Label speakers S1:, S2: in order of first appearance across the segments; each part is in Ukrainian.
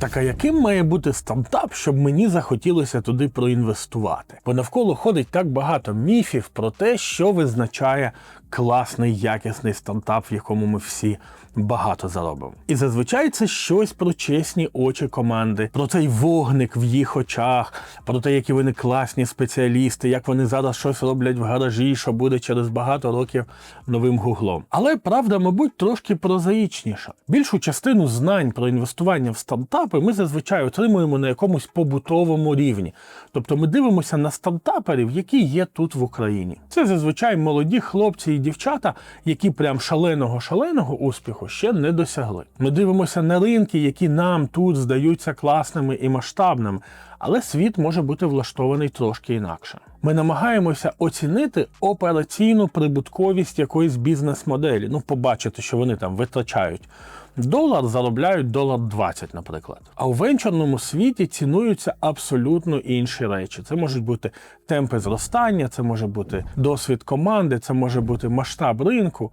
S1: Так а яким має бути стартап, щоб мені захотілося туди проінвестувати? Бо навколо ходить так багато міфів про те, що визначає класний якісний стартап, в якому ми всі багато заробимо. І зазвичай це щось про чесні очі команди, про цей вогник в їх очах, про те, які вони класні спеціалісти, як вони зараз щось роблять в гаражі, що буде через багато років новим гуглом. Але правда, мабуть, трошки прозаїчніша. Більшу частину знань про інвестування в стартапи ми зазвичай отримуємо на якомусь побутовому рівні. Тобто ми дивимося на стартаперів, які є тут в Україні. Це зазвичай молоді хлопці і дівчата, які прям шаленого шаленого успіху ще не досягли. Ми дивимося на ринки, які нам тут здаються класними і масштабними, але світ може бути влаштований трошки інакше. Ми намагаємося оцінити операційну прибутковість якоїсь бізнес-моделі. Ну, побачити, що вони там витрачають. Долар заробляють долар 20, наприклад. А у венчурному світі цінуються абсолютно інші речі. Це можуть бути темпи зростання, це може бути досвід команди, це може бути масштаб ринку.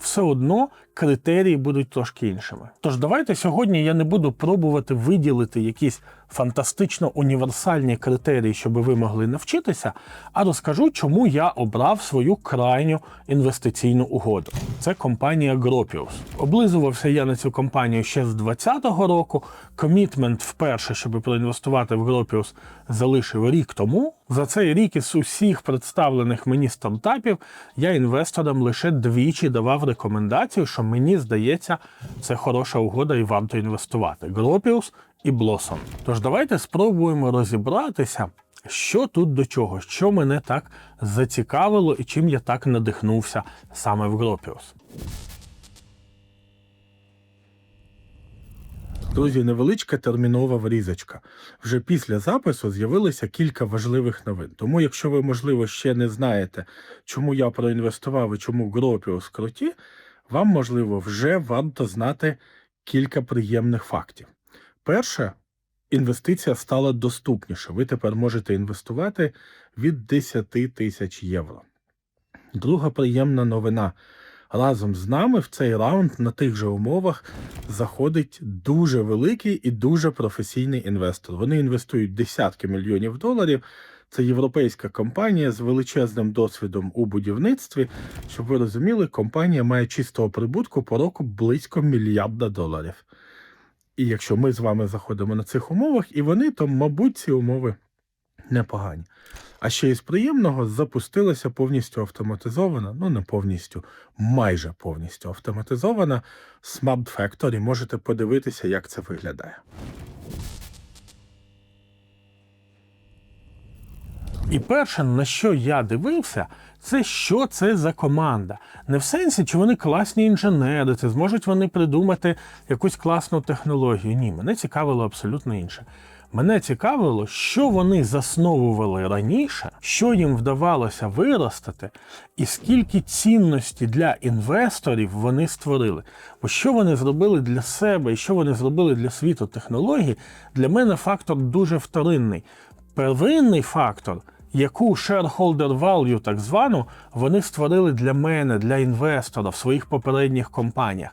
S1: Все одно критерії будуть трошки іншими. Тож давайте сьогодні я не буду пробувати виділити якісь фантастично універсальні критерії, щоб ви могли навчитися, а розкажу, чому я обрав свою крайню інвестиційну угоду. Це компанія Gropius. Облизувався я на цю компанію ще з 2020 року. Комітмент вперше, щоб проінвестувати в Gropius, залишив рік тому. За цей рік із усіх представлених мені стартапів я інвесторам лише двічі давав рекомендацію, що мені здається, це хороша угода і варто інвестувати. Gropius і Blossom. Тож давайте спробуємо розібратися, що тут до чого, що мене так зацікавило і чим я так надихнувся саме в Gropius. Друзі, невеличка термінова врізочка. Вже після запису з'явилося кілька важливих новин. Тому, якщо ви, можливо, ще не знаєте, чому я проінвестував і чому Gropius круті, вам, можливо, вже варто знати кілька приємних фактів. Перше, інвестиція стала доступніша. Ви тепер можете інвестувати від 10 тисяч євро. Друга приємна новина. Разом з нами в цей раунд на тих же умовах заходить дуже великий і дуже професійний інвестор. Вони інвестують десятки мільйонів доларів. Це європейська компанія з величезним досвідом у будівництві. Щоб ви розуміли, компанія має чистого прибутку по року близько мільярда доларів. І якщо ми з вами заходимо на цих умовах, і вони, то, мабуть, ці умови непогані. А ще із приємного запустилася повністю автоматизована, ну не повністю, майже повністю автоматизована Smart Factory. Можете подивитися, як це виглядає. І перше, на що я дивився, це що це за команда. Не в сенсі, чи вони класні інженери, чи зможуть вони придумати якусь класну технологію. Ні, мене цікавило абсолютно інше. Мене цікавило, що вони засновували раніше, що їм вдавалося виростити, і скільки цінності для інвесторів вони створили. Бо що вони зробили для себе і що вони зробили для світу технологій, для мене фактор дуже вторинний. Первинний фактор яку shareholder value, так звану, вони створили для мене, для інвестора в своїх попередніх компаніях.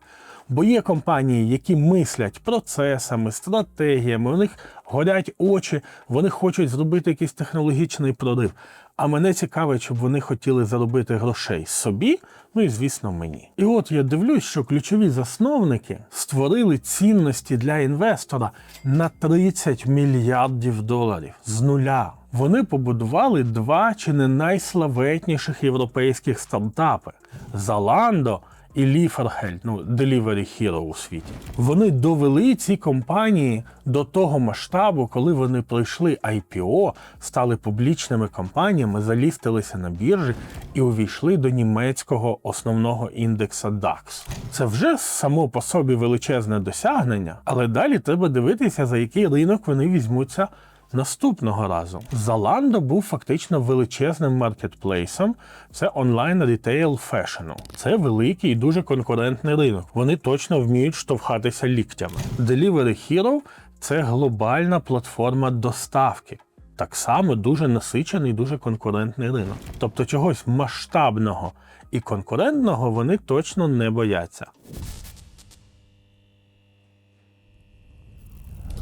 S1: Бо є компанії, які мислять процесами, стратегіями, у них горять очі, вони хочуть зробити якийсь технологічний прорив. А мене цікавить, щоб вони хотіли заробити грошей собі, ну і звісно, мені. І от я дивлюсь, що ключові засновники створили цінності для інвестора на 30 мільярдів доларів з нуля. Вони побудували два чи не найславетніших європейських стартапи Zalando і Lieferheld, ну Delivery Hero у світі. Вони довели ці компанії до того масштабу, коли вони пройшли IPO, стали публічними компаніями, залістилися на біржі і увійшли до німецького основного індекса DAX. Це вже само по собі величезне досягнення, але далі треба дивитися, за який ринок вони візьмуться. Наступного разу Zalando був фактично величезним маркетплейсом. Це онлайн рітейл фешену. Це великий і дуже конкурентний ринок. Вони точно вміють штовхатися ліктями. Delivery Hero – це глобальна платформа доставки. Так само дуже насичений, дуже конкурентний ринок. Тобто чогось масштабного і конкурентного вони точно не бояться.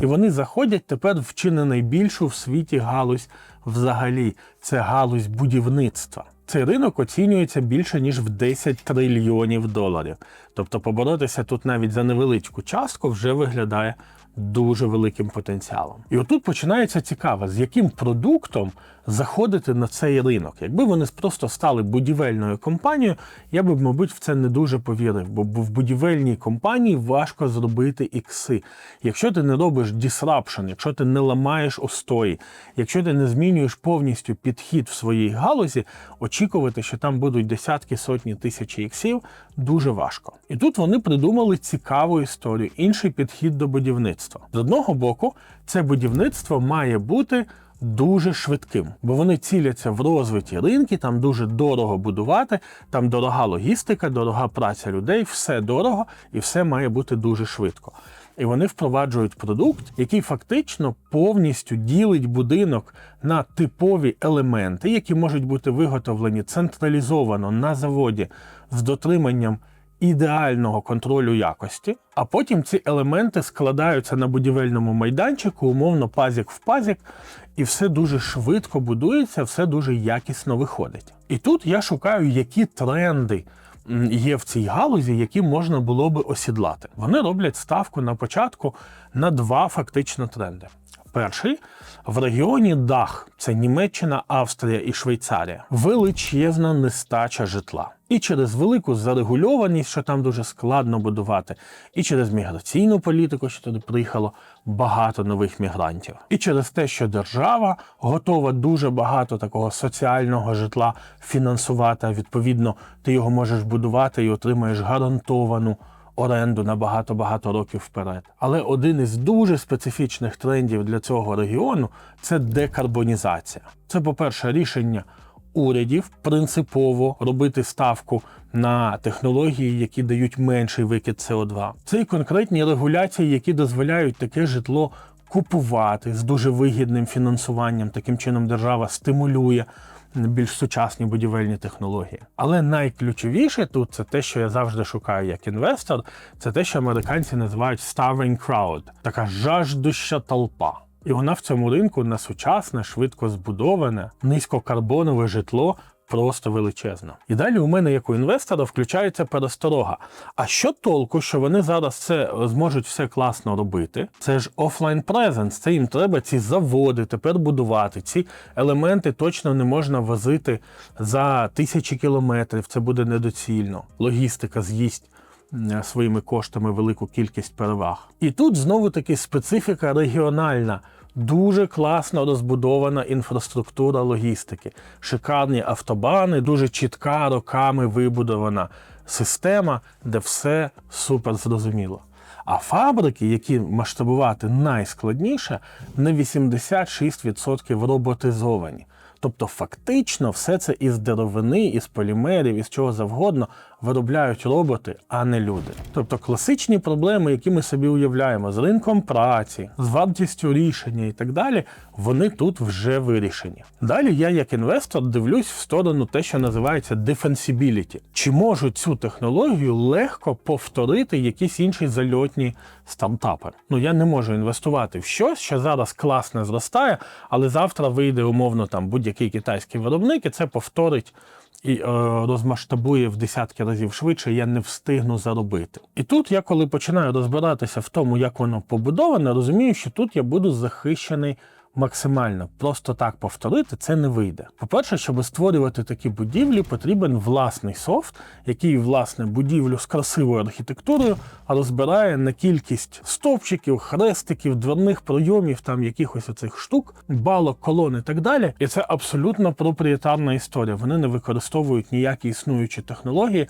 S1: І вони заходять тепер в чи не найбільшу в світі галузь взагалі. Це галузь будівництва. Цей ринок оцінюється більше ніж в 10 трильйонів доларів. Тобто поборотися тут навіть за невеличку частку вже виглядає дуже великим потенціалом. І отут починається цікаво, з яким продуктом заходити на цей ринок. Якби вони просто стали будівельною компанією, я би, мабуть, в це не дуже повірив, бо в будівельній компанії важко зробити ікси. Якщо ти не робиш disruption, якщо ти не ламаєш устої, якщо ти не змінюєш повністю підхід в своїй галузі, очікувати, що там будуть десятки сотні тисяч іксів, дуже важко. І тут вони придумали цікаву історію, інший підхід до будівництва. З одного боку, це будівництво має бути дуже швидким, бо вони ціляться в розвиті ринки, там дуже дорого будувати, там дорога логістика, дорога праця людей, все дорого і все має бути дуже швидко. І вони впроваджують продукт, який фактично повністю ділить будинок на типові елементи, які можуть бути виготовлені централізовано на заводі з дотриманням ідеального контролю якості, а потім ці елементи складаються на будівельному майданчику, умовно пазік в пазік, і все дуже швидко будується, все дуже якісно виходить. І тут я шукаю, які тренди. Є в цій галузі, які можна було би осідлати. Вони роблять ставку на початку на два фактично тренди. Перший в регіоні Дах це Німеччина, Австрія і Швейцарія. Величезна нестача житла. І через велику зарегульованість, що там дуже складно будувати, і через міграційну політику, що туди приїхало багато нових мігрантів, і через те, що держава готова дуже багато такого соціального житла фінансувати. Відповідно, ти його можеш будувати і отримаєш гарантовану оренду на багато-багато років вперед. Але один із дуже специфічних трендів для цього регіону це декарбонізація. Це, по-перше, рішення урядів принципово робити ставку на технології, які дають менший викид СО2. Це і конкретні регуляції, які дозволяють таке житло. Купувати з дуже вигідним фінансуванням, таким чином держава стимулює більш сучасні будівельні технології. Але найключовіше тут це те, що я завжди шукаю як інвестор, це те, що американці називають starving crowd, така жаждуща толпа. І вона в цьому ринку на сучасне, швидко збудоване, низькокарбонове житло просто величезна. І далі у мене, як у інвестора, включається пересторога. А що толку, що вони зараз це зможуть все класно робити? Це ж офлайн презенс, це їм треба ці заводи тепер будувати. Ці елементи точно не можна возити за тисячі кілометрів. Це буде недоцільно. Логістика з'їсть своїми коштами велику кількість переваг. І тут знову таки специфіка регіональна. Дуже класно розбудована інфраструктура логістики, шикарні автобани, дуже чітка роками вибудована система, де все супер зрозуміло. А фабрики, які масштабувати найскладніше, на 86% роботизовані. Тобто, фактично, все це із деревини, із полімерів, із чого завгодно виробляють роботи, а не люди. Тобто класичні проблеми, які ми собі уявляємо, з ринком праці, з вартістю рішення і так далі, вони тут вже вирішені. Далі я, як інвестор, дивлюсь в сторону те, що називається defensibility. Чи можуть цю технологію легко повторити якісь інші зальотні стартапи? Ну я не можу інвестувати в щось, що зараз класно зростає, але завтра вийде умовно там будь-який китайський виробник, і це повторить і е, розмасштабує в десятки разів швидше, я не встигну заробити. І тут я, коли починаю розбиратися в тому, як воно побудоване, розумію, що тут я буду захищений максимально. Просто так повторити це не вийде. По-перше, щоб створювати такі будівлі, потрібен власний софт, який власне будівлю з красивою архітектурою розбирає на кількість стовпчиків, хрестиків, дверних пройомів, там якихось оцих штук, балок, колон і так далі. І це абсолютно проприєтарна історія. Вони не використовують ніякі існуючі технології.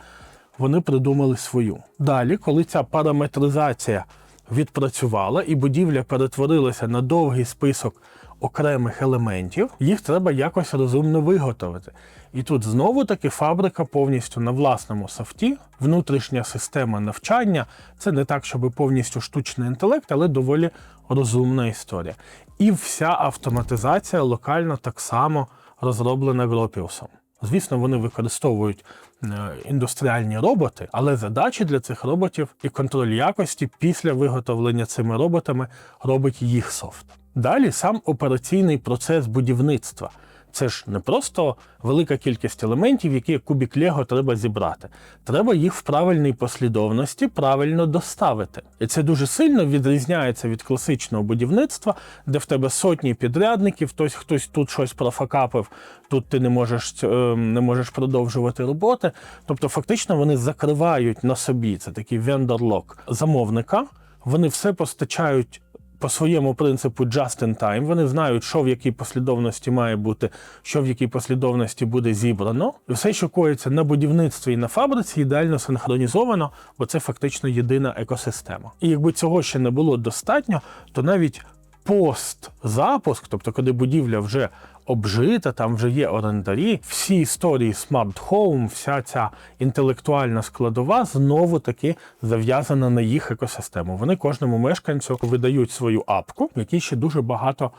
S1: Вони придумали свою. Далі, коли ця параметризація відпрацювала і будівля перетворилася на довгий список окремих елементів, їх треба якось розумно виготовити. І тут знову таки фабрика повністю на власному софті, внутрішня система навчання. Це не так, щоб повністю штучний інтелект, але доволі розумна історія. І вся автоматизація локально так само розроблена Гропіусом. Звісно, вони використовують е, індустріальні роботи, але задачі для цих роботів і контроль якості після виготовлення цими роботами робить їх софт. Далі сам операційний процес будівництва. Це ж не просто велика кількість елементів, які як кубік Лего треба зібрати. Треба їх в правильній послідовності правильно доставити. І це дуже сильно відрізняється від класичного будівництва, де в тебе сотні підрядників, хтось хтось тут щось профакапив, тут ти не можеш е, не можеш продовжувати роботи. Тобто, фактично, вони закривають на собі це такий vendor-lock замовника. Вони все постачають по своєму принципу just in time. Вони знають, що в якій послідовності має бути, що в якій послідовності буде зібрано. І все, що коїться на будівництві і на фабриці, ідеально синхронізовано, бо це фактично єдина екосистема. І якби цього ще не було достатньо, то навіть постзапуск, тобто коли будівля вже обжита, там вже є орендарі, всі історії Smart Home, вся ця інтелектуальна складова знову таки зав'язана на їх екосистему. Вони кожному мешканцю видають свою апку, в якій ще дуже багато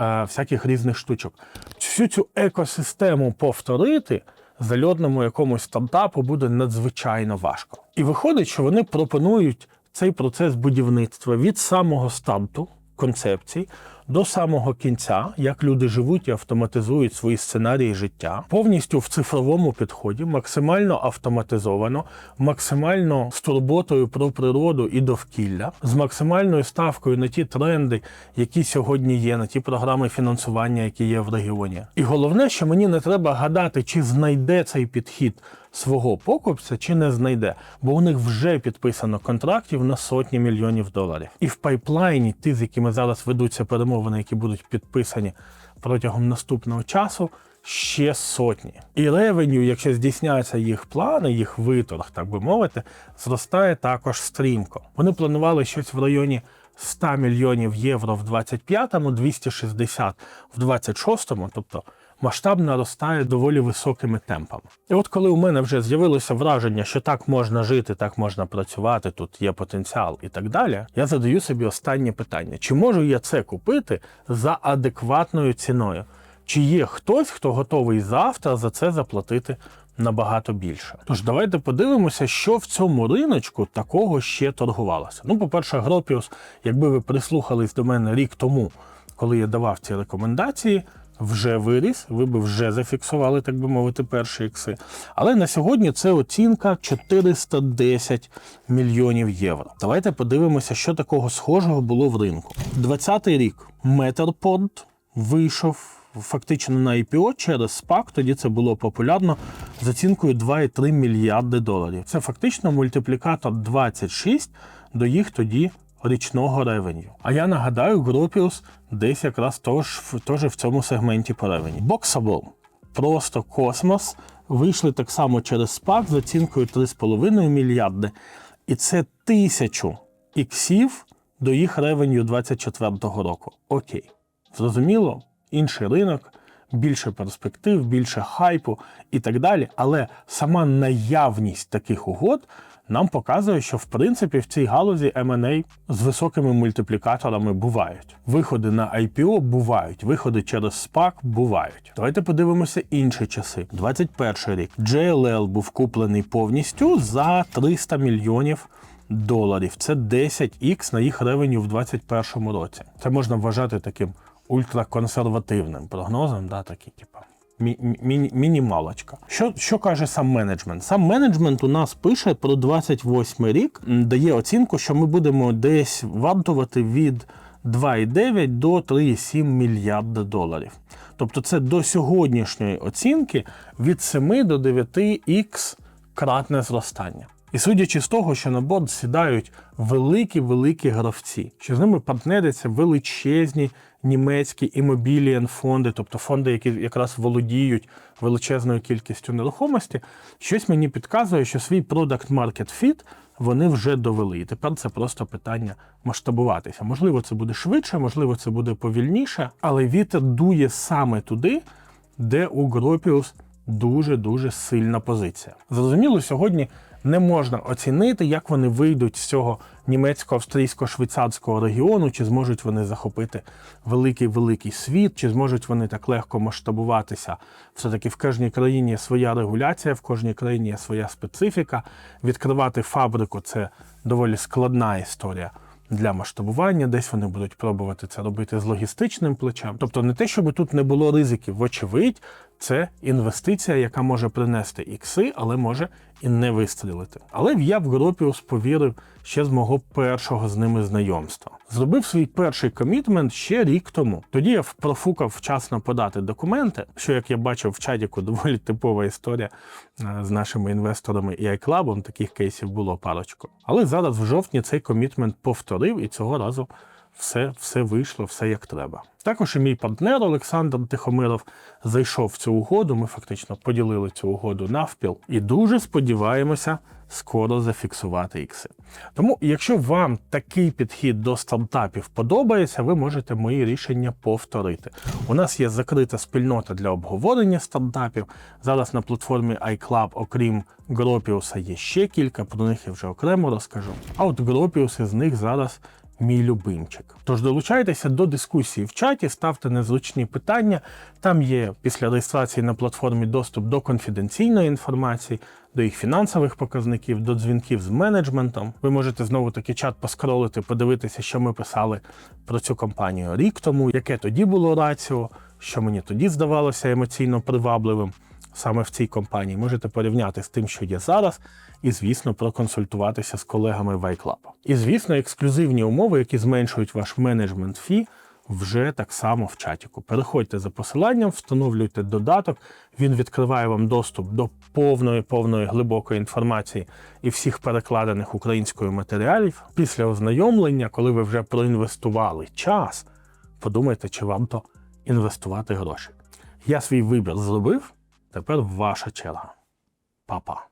S1: е, всяких різних штучок. Всю цю екосистему повторити зальотному якомусь стартапу буде надзвичайно важко. І виходить, що вони пропонують цей процес будівництва від самого старту концепцій до самого кінця, як люди живуть і автоматизують свої сценарії життя, повністю в цифровому підході, максимально автоматизовано, максимально з турботою про природу і довкілля, з максимальною ставкою на ті тренди, які сьогодні є, на ті програми фінансування, які є в регіоні. І головне, що мені не треба гадати, чи знайде цей підхід свого покупця чи не знайде, бо у них вже підписано контрактів на сотні мільйонів доларів. І в пайплайні, ті, з якими зараз ведуться перемовини, які будуть підписані протягом наступного часу. Ще сотні. І ревеню, якщо здійсняються їх плани, їх виторг, так би мовити, зростає також стрімко. Вони планували щось в районі 100 мільйонів євро в 25-му, 260 в 26-му, тобто масштаб наростає доволі високими темпами. І от коли у мене вже з'явилося враження, що так можна жити, так можна працювати, тут є потенціал і так далі, я задаю собі останнє питання: чи можу я це купити за адекватною ціною? Чи є хтось, хто готовий завтра за це заплатити набагато більше? Тож давайте подивимося, що в цьому риночку такого ще торгувалося. Ну, по-перше, Гропіус, якби ви прислухались до мене рік тому, коли я давав ці рекомендації, вже виріс, ви б вже зафіксували, так би мовити, перші ікси. Але на сьогодні це оцінка 410 мільйонів євро. Давайте подивимося, що такого схожого було в ринку. 20-й рік Matterport вийшов фактично на IPO через SPAC, тоді це було популярно з оцінкою 2,3 мільярди доларів. Це фактично мультиплікатор 26 до їх тоді річного ревеню. А я нагадаю, Gropius десь якраз тож, теж в цьому сегменті по ревені. Boxable. Просто космос. Вийшли так само через SPAC з оцінкою 3,5 мільярди. І це тисячу іксів до їх ревеню 24-го року. Окей. Зрозуміло, інший ринок, більше перспектив, більше хайпу і так далі. Але сама наявність таких угод нам показує, що в принципі в цій галузі M&A з високими мультиплікаторами бувають. Виходи на IPO бувають, виходи через SPAC бувають. Давайте подивимося інші часи. 21 рік JLL був куплений повністю за 300 мільйонів доларів. Це 10х на їх ревеню в 2021 році. Це можна вважати таким ультраконсервативним прогнозом, да, такий, типу. мі- мі- Мінімалочка. Що, що каже сам менеджмент? Сам менеджмент у нас пише про 28 рік, дає оцінку, що ми будемо десь вартувати від 2,9 до 3,7 мільярда доларів. Тобто це до сьогоднішньої оцінки від 7 до 9х кратне зростання. І судячи з того, що на борт сідають великі-великі гравці, що з ними партнеряться величезні німецькі імобілієн фонди, тобто фонди, які якраз володіють величезною кількістю нерухомості, щось мені підказує, що свій product market fit вони вже довели. І тепер це просто питання масштабуватися. Можливо, це буде швидше, можливо, це буде повільніше, але вітер дує саме туди, де у Гропіус дуже-дуже сильна позиція. Зрозуміло, сьогодні не можна оцінити, як вони вийдуть з цього німецько-австрійсько-швейцарського регіону, чи зможуть вони захопити великий великий світ, чи зможуть вони так легко масштабуватися. Все-таки в кожній країні є своя регуляція, в кожній країні є своя специфіка. Відкривати фабрику це доволі складна історія для масштабування, десь вони будуть пробувати це робити з логістичним плечем. Тобто не те, щоб тут не було ризиків, вочевидь, це інвестиція, яка може принести ікси, але може і не вистрілити. Але я в Гропіус повірив ще з мого першого з ними знайомства. Зробив свій перший комітмент ще рік тому. Тоді я профукав вчасно подати документи, що як я бачив в чатіку, доволі типова історія е, з нашими інвесторами і iClub, таких кейсів було парочку. Але зараз в жовтні цей комітмент повторив і цього разу все, все вийшло, все як треба. Також і мій партнер Олександр Тихомиров зайшов в цю угоду. Ми фактично поділили цю угоду навпіл і дуже сподіваємося скоро зафіксувати ікси. Тому, якщо вам такий підхід до стартапів подобається, ви можете мої рішення повторити. У нас є закрита спільнота для обговорення стартапів. Зараз на платформі iClub, окрім Гропіуса, є ще кілька, про них я вже окремо розкажу. А от Гропіус із них зараз мій любимчик. Тож долучайтеся до дискусії в чаті, ставте незручні питання. Там є після реєстрації на платформі доступ до конфіденційної інформації, до їх фінансових показників, до дзвінків з менеджментом. Ви можете знову таки чат поскролити, подивитися, що ми писали про цю компанію рік тому, яке тоді було раціо, що мені тоді здавалося емоційно привабливим саме в цій компанії. Можете порівняти з тим, що є зараз, і, звісно, проконсультуватися з колегами в iClub. І, звісно, ексклюзивні умови, які зменшують ваш менеджмент фі, вже так само в чатіку. Переходьте за посиланням, встановлюйте додаток. Він відкриває вам доступ до повної, повної глибокої інформації і всіх перекладених українською матеріалів. Після ознайомлення, коли ви вже проінвестували час, подумайте, чи варто інвестувати гроші. Я свій вибір зробив. Тепер ваша черга. Па-па.